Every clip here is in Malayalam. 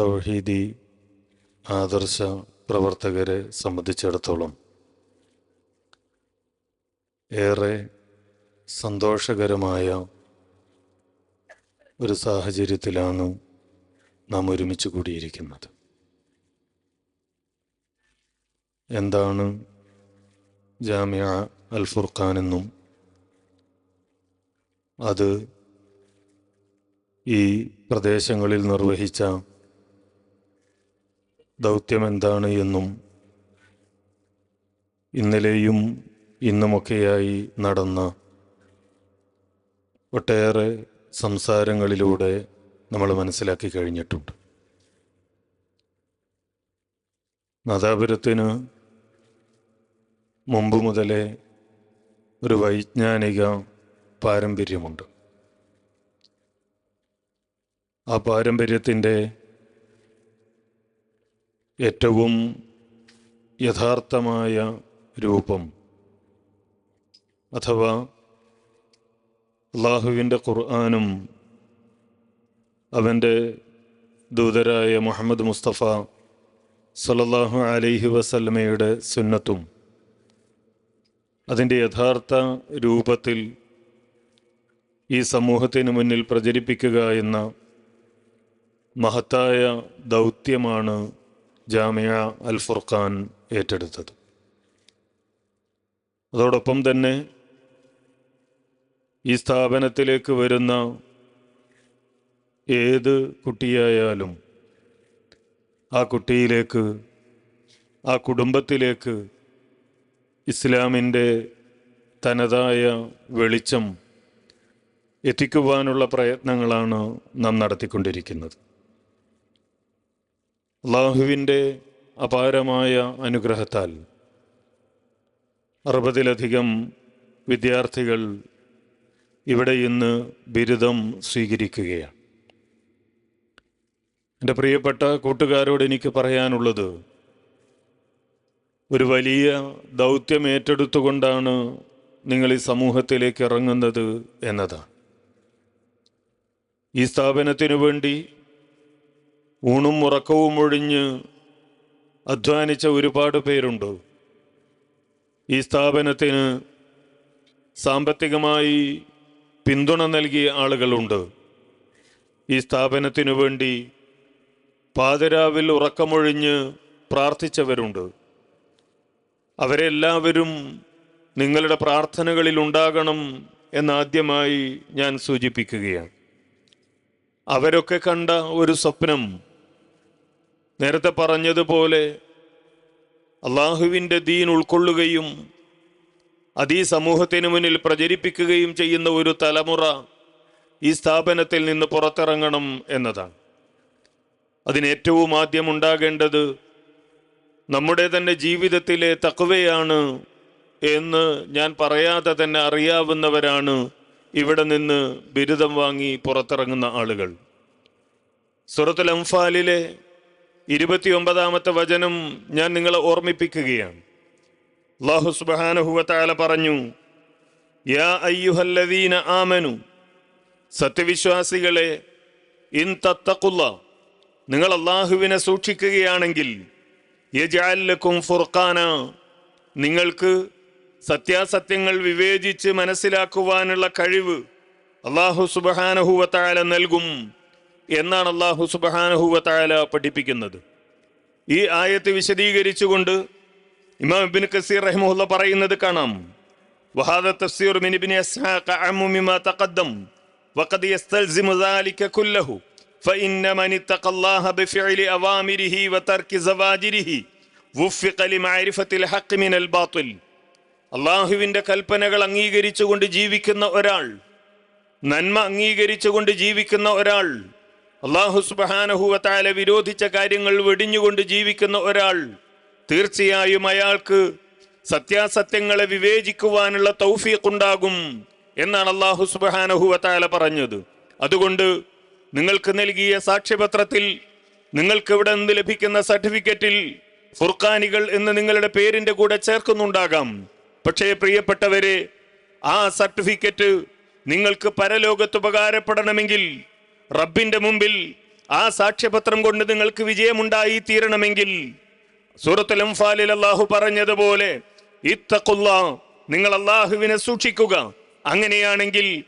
തൗഹീദി ആദർശ പ്രവർത്തകരെ സംബന്ധിച്ചിടത്തോളം ഏറെ സന്തോഷകരമായ ഒരു സാഹചര്യത്തിലാണ് നാം ഒരുമിച്ച് കൂടിയിരിക്കുന്നത്. എന്താണ് ജാമ്യ അൽ ഫുർഖാൻ എന്നും അത് ഈ പ്രദേശങ്ങളിൽ നിർവഹിച്ച ദൗത്യം എന്താണ് എന്നും ഇന്നലെയും ഇന്നുമൊക്കെയായി നടന്ന ഒട്ടേറെ സംസാരങ്ങളിലൂടെ നമ്മൾ മനസ്സിലാക്കി കഴിഞ്ഞിട്ടുണ്ട്. നാദാപുരത്തിന് മുമ്പ് മുതലേ ഒരു വൈജ്ഞാനിക പാരമ്പര്യമുണ്ട്. ആ പാരമ്പര്യത്തിന്റെ ഏറ്റവും യഥാർത്ഥമായ രൂപം അഥവാ അള്ളാഹുവിന്റെ ഖുർആാനും അവന്റെ ദൂതരായ മുഹമ്മദ് മുസ്തഫ സലല്ലാഹു അലൈഹി വസല്ലമയുടെ സുന്നത്തും അതിന്റെ യഥാർത്ഥ രൂപത്തിൽ ഈ സമൂഹത്തിന് മുന്നിൽ പ്രചരിപ്പിക്കുക എന്ന മഹത്തായ ദൗത്യമാണ് ജാമിയ അൽ ഫുർഖാൻ ഏറ്റെടുത്തത്. അതോടൊപ്പം തന്നെ ഈ സ്ഥാപനത്തിലേക്ക് വരുന്ന ഏത് കുട്ടിയായാലും ആ കുട്ടിയിലേക്ക് ആ കുടുംബത്തിലേക്ക് ഇസ്ലാമിന്റെ തനതായ വെളിച്ചം എത്തിക്കുവാനുള്ള പ്രയത്നങ്ങളാണ് നാം നടത്തിക്കൊണ്ടിരിക്കുന്നത്. അള്ളാഹുവിന്റെ അപാരമായ അനുഗ്രഹത്താൽ അറുപതിലധികം വിദ്യാർത്ഥികൾ ഇവിടെ ഇന്ന് ബിരുദം സ്വീകരിക്കുകയാണ്. എന്റെ പ്രിയപ്പെട്ട കൂട്ടുകാരോട് എനിക്ക് പറയാനുള്ളത് ഒരു വലിയ ദൗത്യം ഏറ്റെടുത്തുകൊണ്ടാണ് നിങ്ങൾ ഈ സമൂഹത്തിലേക്ക് ഇറങ്ങുന്നത് എന്നതാണ്. ഈ സ്ഥാപനത്തിനു വേണ്ടി ഊണും ഉറക്കവും ഒഴിഞ്ഞ് അധ്വാനിച്ച ഒരുപാട് പേരുണ്ട്? ഈ സ്ഥാപനത്തിന് സാമ്പത്തികമായി പിന്തുണ നൽകിയ ആളുകളുണ്ട്. ഈ സ്ഥാപനത്തിനു വേണ്ടി പാതിരാവിൽ ഉറക്കമൊഴിഞ്ഞ് പ്രാർത്ഥിച്ചവരുണ്ട്. അവരെല്ലാവരും നിങ്ങളുടെ പ്രാർത്ഥനകളിൽ ഉണ്ടാകണം എന്നാദ്യമായി ഞാൻ സൂചിപ്പിക്കുകയാണ്. അവരൊക്കെ കണ്ട ഒരു സ്വപ്നം നേരത്തെ പറഞ്ഞതുപോലെ അള്ളാഹുവിന്റെ ദീൻ ഉൾക്കൊള്ളുകയും അത് സമൂഹത്തിന് മുന്നിൽ പ്രചരിപ്പിക്കുകയും ചെയ്യുന്ന ഒരു തലമുറ ഈ സ്ഥാപനത്തിൽ നിന്ന് പുറത്തിറങ്ങണം എന്നതാണ്. അതിനേറ്റവും ആദ്യം ഉണ്ടാകേണ്ടത് നമ്മുടെ തന്നെ ജീവിതത്തിലെ തക്കവയാണ് എന്ന് ഞാൻ പറയാതെ തന്നെ അറിയാവുന്നവരാണ് ഇവിടെ നിന്ന് ബിരുദം വാങ്ങി പുറത്തിറങ്ങുന്ന ആളുകൾ. സുറത്തുൽ അംഫാലിലെ ഇരുപത്തിയൊമ്പതാമത്തെ വചനം ഞാൻ നിങ്ങളെ ഓർമ്മിപ്പിക്കുകയാണ്. അള്ളാഹു സുബാനഹുവത്താല പറഞ്ഞു യാ അയ്യുഹല്ലദീന ആമനു സത്യവിശ്വാസികളെ ഇൻ തത്തക്കുള്ള നിങ്ങൾ അള്ളാഹുവിനെ സൂക്ഷിക്കുകയാണെങ്കിൽ യജാലക്കും ഫുർഖാന നിങ്ങൾക്ക് സത്യാസത്യങ്ങൾ വിവേചിച്ച് മനസ്സിലാക്കുവാനുള്ള കഴിവ് അള്ളാഹു സുബഹാനഹുവത്താല നൽകും. എന്നാണ് അള്ളാഹു സുബഹാനഹുവത്തായ പഠിപ്പിക്കുന്നത് ഈ ആയത്ത് വിശദീകരിച്ചുകൊണ്ട് ഇമാം ഇബിൻ കസീർ റഹിമുല്ല പറയുന്നത് കാണാം وهذا التفسير من ابن اسحاق اعم مما تقدم وقد يستلزم ذلك كله فان من اتقى الله بفعل اوامره وترك زواجره وفق لمعرفه الحق من الباطل അള്ളാഹുവിൻ്റെ കൽപ്പനകൾ അംഗീകരിച്ചുകൊണ്ട് ജീവിക്കുന്ന ഒരാൾ നന്മ അംഗീകരിച്ചുകൊണ്ട് ജീവിക്കുന്ന ഒരാൾ അള്ളാഹു സുബാനഹുവത്താല വിരോധിച്ച കാര്യങ്ങൾ വെടിഞ്ഞുകൊണ്ട് ജീവിക്കുന്ന ഒരാൾ തീർച്ചയായും അയാൾക്ക് സത്യാസത്യങ്ങളെ വിവേചിക്കുവാനുള്ള തൗഫീഖ് ഉണ്ടാകും എന്നാണ് അള്ളാഹു സുബാനഹുവത്താല പറഞ്ഞത്. അതുകൊണ്ട് നിങ്ങൾക്ക് നൽകിയ സാക്ഷ്യപത്രത്തിൽ നിങ്ങൾക്ക് ഇവിടെ നിന്ന് ലഭിക്കുന്ന സർട്ടിഫിക്കറ്റിൽ ഫുർഖാനികൾ എന്ന് നിങ്ങളുടെ പേരിന്റെ കൂടെ ചേർക്കുന്നുണ്ടാകാം. പക്ഷേ പ്രിയപ്പെട്ടവരെ ആ സർട്ടിഫിക്കറ്റ് നിങ്ങൾക്ക് പരലോകത്ത് ഉപകാരപ്പെടണമെങ്കിൽ റബ്ബിന്റെ മുമ്പിൽ ആ സാക്ഷ്യപത്രം കൊണ്ട് നിങ്ങൾക്ക് വിജയമുണ്ടായി തീരണമെങ്കിൽ സൂറത്തുൽ അംഫാലിൽ അള്ളാഹു പറഞ്ഞതുപോലെ ഇത്തഖുല്ലാ നിങ്ങൾ അള്ളാഹുവിനെ സൂക്ഷിക്കുക. അങ്ങനെയാണെങ്കിൽ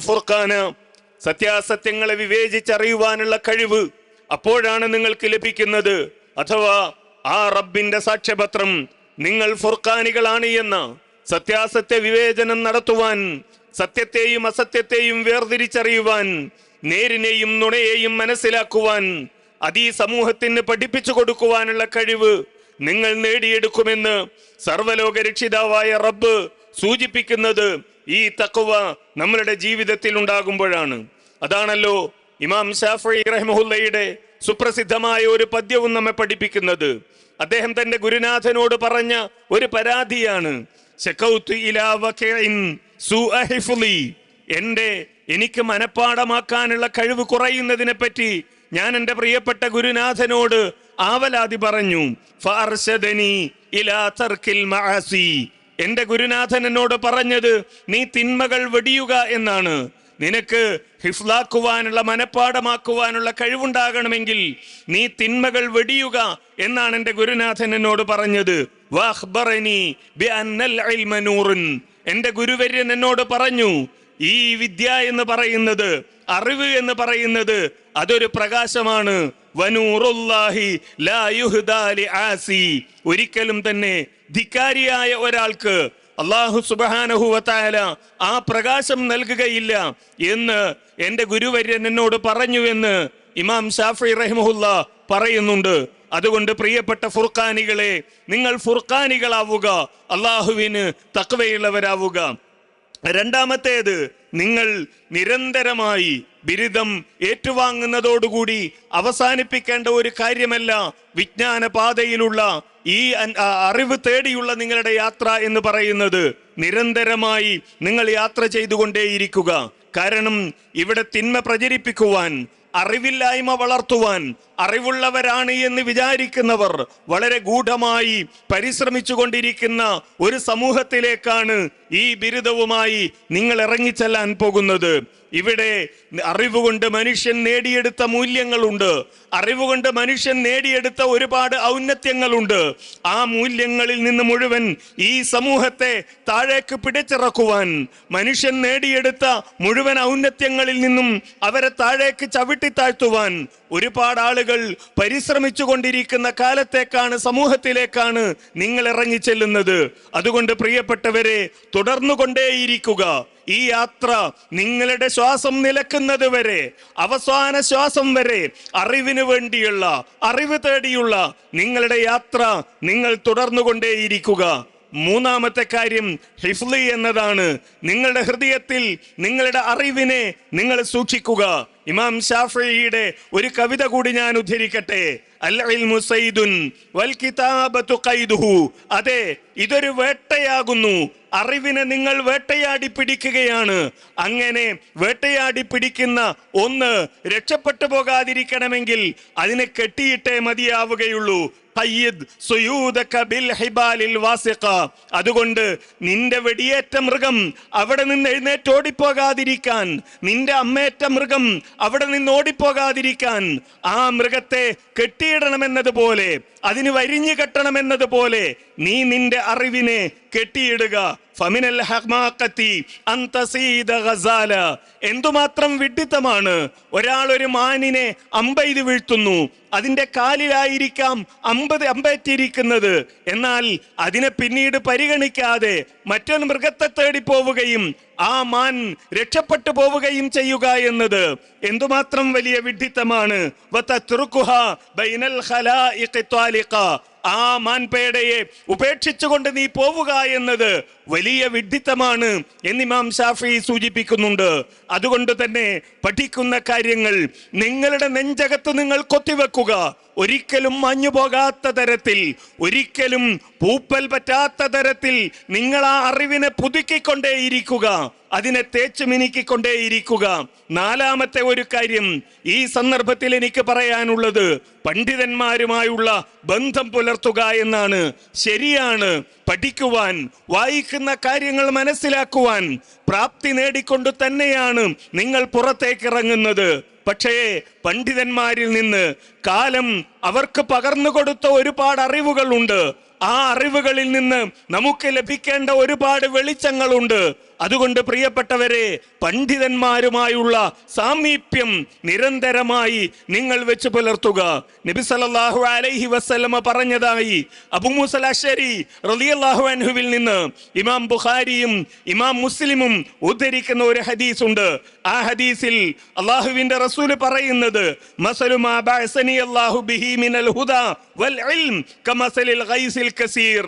ഫുർഖാന സത്യാസത്യങ്ങളെ വിവേചിച്ചറിയുവാനുള്ള കഴിവ് അപ്പോഴാണ് നിങ്ങൾക്ക് ലഭിക്കുന്നത്. അഥവാ ആ റബ്ബിന്റെ സാക്ഷ്യപത്രം നിങ്ങൾ ഫുർഖാനികളാണ് എന്ന സത്യാസത്യ വിവേചനം നടത്തുവാൻ സത്യത്തെയും അസത്യത്തെയും വേർതിരിച്ചറിയുവാൻ നേരിനെയും നുണയെയും മനസ്സിലാക്കുവാൻ അത് സമൂഹത്തിന് പഠിപ്പിച്ചു കൊടുക്കുവാനുള്ള കഴിവ് നിങ്ങൾ നേടിയെടുക്കുമെന്ന് സർവലോക രക്ഷിതാവായ റബ്ബ് സൂചിപ്പിക്കുന്നത് ഈ തക്കുവ നമ്മളുടെ ജീവിതത്തിൽ ഉണ്ടാകുമ്പോഴാണ്. അതാണല്ലോ ഇമാം ഷാഫി റഹ്മുല്ലയുടെ സുപ്രസിദ്ധമായ ഒരു പദ്യവും നമ്മെ പഠിപ്പിക്കുന്നത്. അദ്ദേഹം തന്റെ ഗുരുനാഥനോട് പറഞ്ഞ ഒരു പരാതിയാണ്. എന്റെ എനിക്ക് മനഃപ്പാടമാക്കാനുള്ള കഴിവ് കുറയുന്നതിനെ പറ്റി ഞാൻ എന്റെ പ്രിയപ്പെട്ട ഗുരുനാഥനോട് ആവലാതി പറഞ്ഞു. എന്റെ ഗുരുനാഥൻ എന്നോട് പറഞ്ഞത് നീ തിന്മകൾ വെടിയുക എന്നാണ്. നിനക്ക് ഹിഫ്ലാക്കുവാനുള്ള മനഃപ്പാടമാക്കുവാനുള്ള കഴിവുണ്ടാകണമെങ്കിൽ നീ തിന്മകൾ വെടിയുക എന്നാണ് എന്റെ ഗുരുനാഥൻ എന്നോട് പറഞ്ഞത്. എന്റെ ഗുരുവര്യൻ എന്നോട് പറഞ്ഞു ഈ വിദ്യ എന്ന് പറയുന്നത് അറിവ് എന്ന് പറയുന്നത് അതൊരു പ്രകാശമാണ്. ഒരിക്കലും തന്നെ ധിക്കാരിയായ ഒരാൾക്ക് അള്ളാഹു സുബാനഹുവത്തായ ആ പ്രകാശം നൽകുകയില്ല എന്ന് എന്റെ ഗുരുവര്യൻ എന്നോട് പറഞ്ഞു എന്ന് ഇമാം ഷാഫി റഹ്മുല്ല പറയുന്നുണ്ട് അതുകൊണ്ട് പ്രിയപ്പെട്ട ഫുർഖാനികളെ നിങ്ങൾ ഫുർഖാനികളാവുക അള്ളാഹുവിന് തക്വയുള്ളവരാവുക. രണ്ടാമത്തേത് നിങ്ങൾ നിരന്തരമായി ബിരുദം ഏറ്റുവാങ്ങുന്നതോടുകൂടി അവസാനിപ്പിക്കേണ്ട ഒരു കാര്യമല്ല വിജ്ഞാന പാതയിലുള്ള ഈ അറിവ് തേടിയുള്ള നിങ്ങളുടെ യാത്ര എന്ന് പറയുന്നത്. നിരന്തരമായി നിങ്ങൾ യാത്ര ചെയ്തുകൊണ്ടേയിരിക്കുക. കാരണം ഇവിടെ തിന്മ പ്രചരിപ്പിക്കുവാൻ അറിവില്ലായ്മ വളർത്തുവാൻ അറിവുള്ളവരാണ് എന്ന് വിചാരിക്കുന്നവർ വളരെ ഗൂഢമായി പരിശ്രമിച്ചു കൊണ്ടിരിക്കുന്ന ഒരു സമൂഹത്തിലേക്കാണ് ഈ ബിരുദവുമായി നിങ്ങൾ ഇറങ്ങിച്ചെല്ലാൻ പോകുന്നത്. ഇവിടെ അറിവുകൊണ്ട് മനുഷ്യൻ നേടിയെടുത്ത മൂല്യങ്ങളുണ്ട്. അറിവുകൊണ്ട് മനുഷ്യൻ നേടിയെടുത്ത ഒരുപാട് ഔന്നത്യങ്ങളുണ്ട്. ആ മൂല്യങ്ങളിൽ നിന്ന് മുഴുവൻ ഈ സമൂഹത്തെ താഴേക്ക് പിടിച്ചിറക്കുവാൻ മനുഷ്യൻ നേടിയെടുത്ത മുഴുവൻ ഔന്നത്യങ്ങളിൽ നിന്നും അവരെ താഴേക്ക് ചവിട്ടി താഴ്ത്തുവാൻ ഒരുപാട് ആളുകൾ പരിശ്രമിച്ചു കൊണ്ടിരിക്കുന്ന കാലത്തേക്കാണ് സമൂഹത്തിലേക്കാണ് നിങ്ങൾ ഇറങ്ങി ചെല്ലുന്നത് അതുകൊണ്ട് പ്രിയപ്പെട്ടവരെ തുടർന്നു കൊണ്ടേയിരിക്കുക ഈ യാത്ര നിങ്ങളുടെ ശ്വാസം നിലക്കുന്നത് വരെ അവസാന ശ്വാസം വരെ അറിവിന് വേണ്ടിയുള്ള അറിവ് തേടിയുള്ള നിങ്ങളുടെ യാത്ര നിങ്ങൾ തുടർന്നു കൊണ്ടേയിരിക്കുക മൂന്നാമത്തെ കാര്യം ഹിഫ്ലി എന്നതാണ്. നിങ്ങളുടെ ഹൃദയത്തിൽ നിങ്ങളുടെ അറിവിനെ നിങ്ങൾ സൂക്ഷിക്കുക. ഇമാം ഷാഫിയുടെ ഒരു കവിത കൂടി ഞാൻ ഉദ്ധരിക്കട്ടെ. അതെ ഇതൊരു വേട്ടയാകുന്നു. അറിവിനെ നിങ്ങൾ വേട്ടയാടി പിടിക്കുകയാണ്. അങ്ങനെ വേട്ടയാടി പിടിക്കുന്ന ഒന്ന് രക്ഷപ്പെട്ടു പോകാതിരിക്കണമെങ്കിൽ അതിനെ കെട്ടിയിട്ടേ മതിയാവുകയുള്ളൂ. അതുകൊണ്ട് നിന്റെ വെടിയേറ്റ മൃഗം അവിടെ നിന്ന് എഴുന്നേറ്റോടിപ്പോകാതിരിക്കാൻ നിന്റെ അമ്മേറ്റ മൃഗം അവിടെ നിന്ന് ഓടിപ്പോകാതിരിക്കാൻ ആ മൃഗത്തെ കെട്ടിയിടണമെന്നതുപോലെ അതിന് വരിഞ്ഞു കെട്ടണമെന്നതുപോലെ നീ നിന്റെ അറിവിനെ കെട്ടിയിടുക. ഫമിനൽ ഗസാല. എന്തുമാത്രം വിഡിത്തമാണ് ഒരാൾ ഒരു മാനിനെ അമ്പെയ്ത് വീഴ്ത്തുന്നു. അതിന്റെ കാലിലായിരിക്കാം അമ്പത് അമ്പേറ്റിരിക്കുന്നത്. എന്നാൽ അതിനെ പിന്നീട് പരിഗണിക്കാതെ മറ്റൊരു മൃഗത്തെ തേടി പോവുകയും ആ മാൻ രക്ഷപ്പെട്ടു പോവുകയും ചെയ്യുക എന്നത് എന്തുമാത്രം വലിയ വിഡിത്തമാണ് خالقا ആ മാൻപേടയെ ഉപേക്ഷിച്ചുകൊണ്ട് നീ പോവുക എന്നത് വലിയ വിഡ്ഢിത്തമാണ് എന്നിമാം ഷാഫി സൂചിപ്പിക്കുന്നുണ്ട്. അതുകൊണ്ട് തന്നെ പഠിക്കുന്ന കാര്യങ്ങൾ നിങ്ങളുടെ നെഞ്ചകത്ത് നിങ്ങൾ കൊത്തിവെക്കുക. ഒരിക്കലും മഞ്ഞു പോകാത്ത തരത്തിൽ ഒരിക്കലും പൂപ്പൽ പറ്റാത്ത തരത്തിൽ നിങ്ങൾ ആ അറിവിനെ പുതുക്കിക്കൊണ്ടേയിരിക്കുക. അതിനെ തേച്ചു മിനുക്കിക്കൊണ്ടേയിരിക്കുക. നാലാമത്തെ ഒരു കാര്യം ഈ സന്ദർഭത്തിൽ എനിക്ക് പറയാനുള്ളത് പണ്ഡിതന്മാരുമായുള്ള ബന്ധം പുലർത്തുക എന്നാണ് ശരിയാണ്. പഠിക്കുവാൻ വായിക്കുന്ന കാര്യങ്ങൾ മനസ്സിലാക്കുവാൻ പ്രാപ്തി നേടിക്കൊണ്ട് തന്നെയാണ് നിങ്ങൾ പുറത്തേക്ക് ഇറങ്ങുന്നത് പക്ഷേ പണ്ഡിതന്മാരിൽ നിന്ന് കാലം അവർക്ക് പകർന്നു കൊടുത്ത ഒരുപാട് അറിവുകളുണ്ട്. ആ അറിവുകളിൽ നിന്ന് നമുക്ക് ലഭിക്കേണ്ട ഒരുപാട് വെളിച്ചങ്ങളുണ്ട്. അതുകൊണ്ട് പ്രിയപ്പെട്ടവരെ പണ്ഡിതന്മാരുമായുള്ള സാമീപ്യം നിരന്തരമായി നിങ്ങൾ വെച്ച് പുലർത്തുക. നബി സല്ലല്ലാഹു അലൈഹി വസല്ലമ പറഞ്ഞതായി അബു റലിയല്ലാഹു അൻഹുവിൽ നിന്ന് ഇമാം ബുഖാരിയും ഇമാം മുസ്ലിമും ഉദ്ധരിക്കുന്ന ഒരു ഹദീസ് ഉണ്ട് ആ ഹദീസിൽ അള്ളാഹുവിന്റെ റസൂൽ പറയുന്നത് മസലുമാ ബഅസനി അല്ലാഹു ബിഹി മിനൽ ഹുദാ വൽ ഇൽം കമസലിൽ ഗൈസിൽ കസീർ.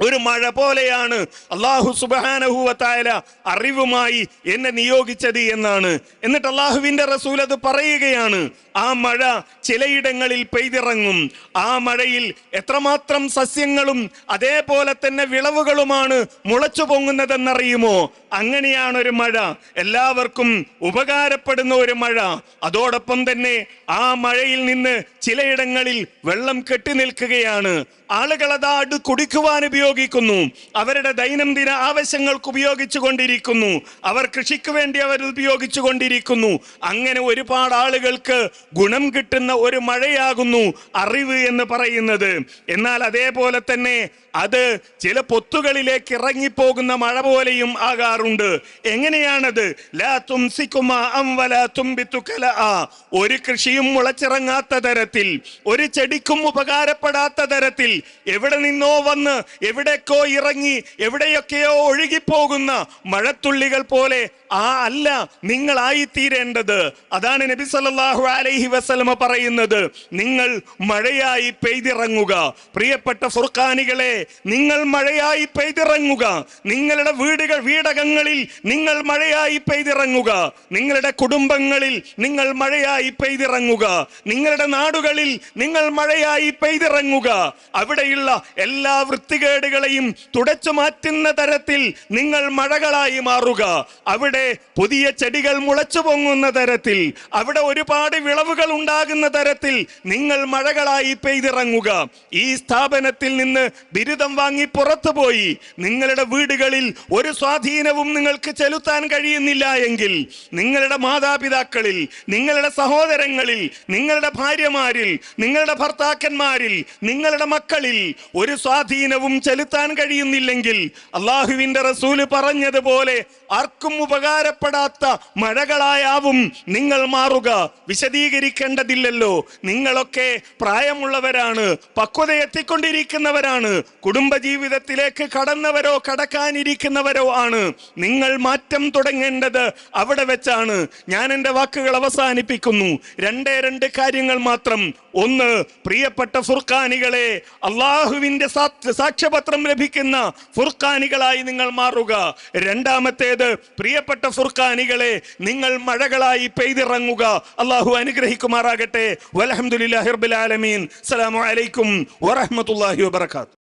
ഒരു മഴ പോലെയാണ്. അള്ളാഹു സുബാനഹുവത്തായ അറിവുമായി എന്നെ നിയോഗിച്ചത് എന്നാണ്. എന്നിട്ട് അള്ളാഹുവിന്റെ റസൂൽ അത് പറയുകയാണ് ആ മഴ ചിലയിടങ്ങളിൽ പെയ്തിറങ്ങും. ആ മഴയിൽ എത്രമാത്രം സസ്യങ്ങളും അതേപോലെ തന്നെ വിളവുകളുമാണ് മുളച്ചു പൊങ്ങുന്നതെന്നറിയുമോ? അങ്ങനെയാണ് ഒരു മഴ. എല്ലാവർക്കും ഉപകാരപ്പെടുന്ന ഒരു മഴ. അതോടൊപ്പം തന്നെ ആ മഴയിൽ നിന്ന് ചിലയിടങ്ങളിൽ വെള്ളം കെട്ടി നിൽക്കുകയാണ്. ആളുകൾ അത് അടു കുടിക്കുവാൻ ഉപയോഗിക്കുന്നു. അവരുടെ ദൈനംദിന ആവശ്യങ്ങൾക്ക് ഉപയോഗിച്ചു കൊണ്ടിരിക്കുന്നു അവർ കൃഷിക്ക് വേണ്ടി അവർ ഉപയോഗിച്ചു കൊണ്ടിരിക്കുന്നു അങ്ങനെ ഒരുപാട് ആളുകൾക്ക് ഗുണം കിട്ടുന്ന ഒരു മഴയാകുന്നു അറിവ് എന്ന് പറയുന്നത്. എന്നാൽ അതേപോലെ തന്നെ അത് ചില പൊത്തുകളിലേക്ക് ഇറങ്ങിപ്പോകുന്ന മഴ പോലെയും ആകാറുണ്ട് എങ്ങനെയാണത്. ഒരു കൃഷിയും മുളച്ചിറങ്ങാത്ത തരത്തിൽ ഒരു ചെടിക്കും ഉപകാരപ്പെടാത്ത തരത്തിൽ എവിടെ നിന്നോ വന്ന് എവിടേക്കോ ഇറങ്ങി എവിടെയൊക്കെയോ ഒഴുകിപ്പോകുന്ന മഴത്തുള്ളികൾ പോലെ ആ അല്ല നിങ്ങളായി തീരേണ്ടത് അതാണ് നബി സല്ലാഹു അലൈഹി വസലമ പറയുന്നത്. നിങ്ങൾ മഴയായി പെയ്തിറങ്ങുക. പ്രിയപ്പെട്ട ഫുർഖാനികളെ നിങ്ങൾ മഴയായി പെയ്തിറങ്ങുക. നിങ്ങളുടെ വീടുകൾ വീടകങ്ങളിൽ നിങ്ങൾ മഴയായി പെയ്തിറങ്ങുക. നിങ്ങളുടെ കുടുംബങ്ങളിൽ നിങ്ങൾ മഴയായി പെയ്തിറങ്ങുക. നിങ്ങളുടെ നാടുകളിൽ നിങ്ങൾ മഴയായി പെയ്തിറങ്ങുക. അവിടെയുള്ള എല്ലാ വൃത്തികേടുകളെയും തുടച്ചു മാറ്റുന്ന തരത്തിൽ നിങ്ങൾ മഴകളായി മാറുക. അവിടെ പുതിയ ചെടികൾ മുളച്ചു പൊങ്ങുന്ന തരത്തിൽ അവിടെ ഒരുപാട് വിളവുകൾ ഉണ്ടാകുന്ന തരത്തിൽ നിങ്ങൾ മഴകളായി പെയ്തിറങ്ങുക. ഈ സ്ഥാപനത്തിൽ നിന്ന് ബിരുദം വാങ്ങി പുറത്തു പോയി. നിങ്ങളുടെ വീടുകളിൽ ഒരു സ്വാധീനവും നിങ്ങൾക്ക് ചെലുത്താൻ കഴിയുന്നില്ല എങ്കിൽ നിങ്ങളുടെ മാതാപിതാക്കളിൽ നിങ്ങളുടെ സഹോദരങ്ങളിൽ നിങ്ങളുടെ ഭാര്യമാരിൽ നിങ്ങളുടെ ഭർത്താക്കന്മാരിൽ നിങ്ങളുടെ മക്കളിൽ ഒരു സ്വാധീനവും ചെലുത്താൻ കഴിയുന്നില്ലെങ്കിൽ അള്ളാഹുവിന്റെ റസൂൽ പറഞ്ഞതുപോലെ ആർക്കും ഉപകാരപ്പെടാത്ത മഴകളായാവും നിങ്ങൾ മാറുക. വിശദീകരിക്കേണ്ടതില്ലല്ലോ. നിങ്ങളൊക്കെ പ്രായമുള്ളവരാണ് പക്വത എത്തിക്കൊണ്ടിരിക്കുന്നവരാണ് കുടുംബജീവിതത്തിലേക്ക് കടന്നവരോ കടക്കാനിരിക്കുന്നവരോ ആണ്. നിങ്ങൾ മാറ്റം തുടങ്ങേണ്ടത് അവിടെ വെച്ചാണ്. ഞാൻ എന്റെ വാക്കുകൾ അവസാനിപ്പിക്കുന്നു. രണ്ടേ രണ്ട് കാര്യങ്ങൾ മാത്രം. ഒന്ന് പ്രിയപ്പെട്ട ഫുർഖാനികളെ അള്ളാഹുവിന്റെ സാക്ഷ്യപത്രം ലഭിക്കുന്ന ഫുർഖാനികളായി നിങ്ങൾ മാറുക. രണ്ടാമത്തേത് പ്രിയപ്പെട്ട ഫുർഖാനികളെ നിങ്ങൾ മഴകളായി പെയ്തിറങ്ങുക. അള്ളാഹു അനുഗ്രഹിക്കുമാറാകട്ടെ. വലഹമുല്ലാ ഹിർബുൽ ആലമീൻ. അസ്സലാമു അലൈക്കും വറഹ്മത്തുള്ളാഹി വബറകാത്ത്